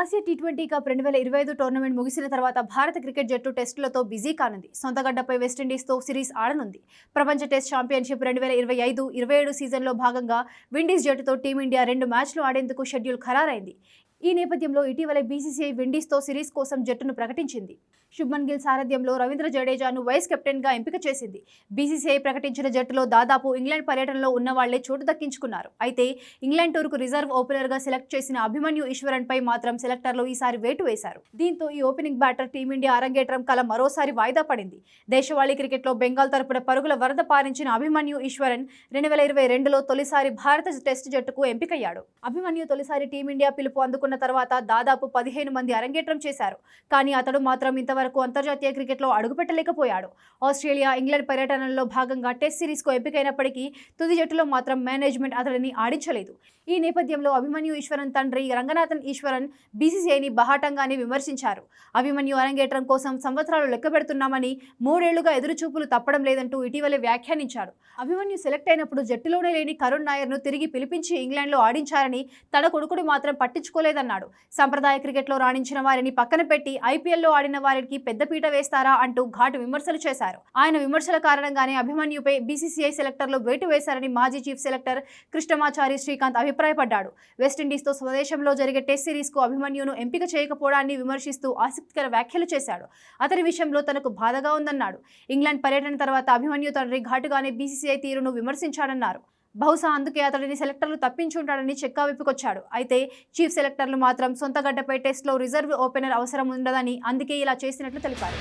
Asia T twenty cup రెండు వేల ఇరవై ఐదు టోర్నమెంట్ ముగిసిన తర్వాత భారత క్రికెట్ జట్టు టెస్టులతో బిజీ కానుంది. సొంతగడ్డపై వెస్టిండీస్తో సిరీస్ ఆడనుంది. ప్రపంచ టెస్ట్ ఛాంపియన్షిప్ రెండు వేల ఇరవై ఐదు ఇరవై ఏడు సీజన్లో భాగంగా విండీస్ జట్టుతో టీమిండియా రెండు మ్యాచ్లు ఆడేందుకు షెడ్యూల్ ఖరారైంది. ఈ నేపథ్యంలో ఇటీవలే బీసీసీఐ విండీస్తో సిరీస్ కోసం జట్టును ప్రకటించింది. శుభ్మన్ గిల్ సారథ్యంలో రవీంద్ర జడేజాను వైస్ కెప్టెన్గా ఎంపిక చేసింది. బీసీసీఐ ప్రకటించిన జట్టులో దాదాపు ఇంగ్లాండ్ పర్యటనలో ఉన్న వాళ్ళే చోటు దక్కించుకున్నారు. అయితే ఇంగ్లాండ్ టూర్కు రిజర్వ్ ఓపెనర్గా సెలెక్ట్ చేసిన అభిమన్యు ఈశ్వరన్పై మాత్రం సెలెక్టర్లు ఈసారి వేటు వేశారు. దీంతో ఈ ఓపెనింగ్ బ్యాటర్ టీమిండియా అరంగేట్రం కల మరోసారి వాయిదా పడింది. దేశవాళీ క్రికెట్లో బెంగాల్ తరపున పరుగుల వరద పారించిన అభిమన్యు ఈశ్వరన్ రెండు వేల ఇరవై రెండులో తొలిసారి భారత టెస్ట్ జట్టుకు ఎంపికయ్యాడు. అభిమన్యు తొలిసారి టీమిండియా పిలుపు అందుకున్న తర్వాత దాదాపు పదిహేను మంది అరంగేట్రం చేశారు. కానీ అతడు మాత్రం ఇంతవరకు అంతర్జాతీయ క్రికెట్లో అడుగుపెట్టలేకపోయాడు. ఆస్ట్రేలియా ఇంగ్లాండ్ పర్యటనలో భాగంగా టెస్ట్ సిరీస్కు ఎంపికైనప్పటికీ తుది జట్టులో మాత్రం మేనేజ్మెంట్ అతడిని ఆడించలేదు. ఈ నేపథ్యంలో అభిమన్యు ఈశ్వరన్ తండ్రి రంగనాథన్ ఈశ్వరన్ బీసీసీఐని బహాటంగానే విమర్శించారు. అభిమన్యు అరంగేట్రం కోసం సంవత్సరాలు లెక్క పెడుతున్నామని మూడేళ్ళుగా ఎదురుచూపులు తప్పడం లేదంటూ ఇటీవలే వ్యాఖ్యానించాడు. అభిమన్యు సెలెక్ట్ అయినప్పుడు జట్టులోనే లేని కరుణ్ నాయర్ను తిరిగి పిలిపించి ఇంగ్లాండ్లో ఆడించారని తన కొడుకుడు మాత్రం లేదన్నాడు సంప్రదాయ క్రికెట్లో రాణించిన వారిని పక్కన పెట్టి ఐపీఎల్లో ఆడిన వారికి పెద్దపీట వేస్తారా అంటూ ఘాటు విమర్శలు చేశారు. ఆయన విమర్శల కారణంగానే అభిమన్యుపై బీసీసీఐ సెలెక్టర్లు వేటు వేశారని మాజీ చీఫ్ సెలెక్టర్ కృష్ణమాచారి శ్రీకాంత్ అభిప్రాయపడ్డాడు. వెస్టిండీస్తో స్వదేశంలో జరిగే టెస్ట్ సిరీస్కు అభిమన్యును ఎంపిక చేయకపోవడాన్ని విమర్శిస్తూ ఆసక్తికర వ్యాఖ్యలు చేశాడు. అతని విషయంలో తనకు బాధగా ఉందన్నాడు. ఇంగ్లాండ్ పర్యటన తర్వాత అభిమన్యు తండ్రి ఘాటుగానే బీసీసీఐ తీరును విమర్శించాడన్నారు. బహుశా అందుకే అతడిని సెలెక్టర్లు తప్పించుంటాడని చెక్కా విప్పుకొచ్చాడు. అయితే చీఫ్ సెలెక్టర్లు మాత్రం సొంత గడ్డపై టెస్ట్లో రిజర్వ్ ఓపెనర్ అవసరం ఉండదని అందుకే ఇలా చేసినట్లు తెలిపారు.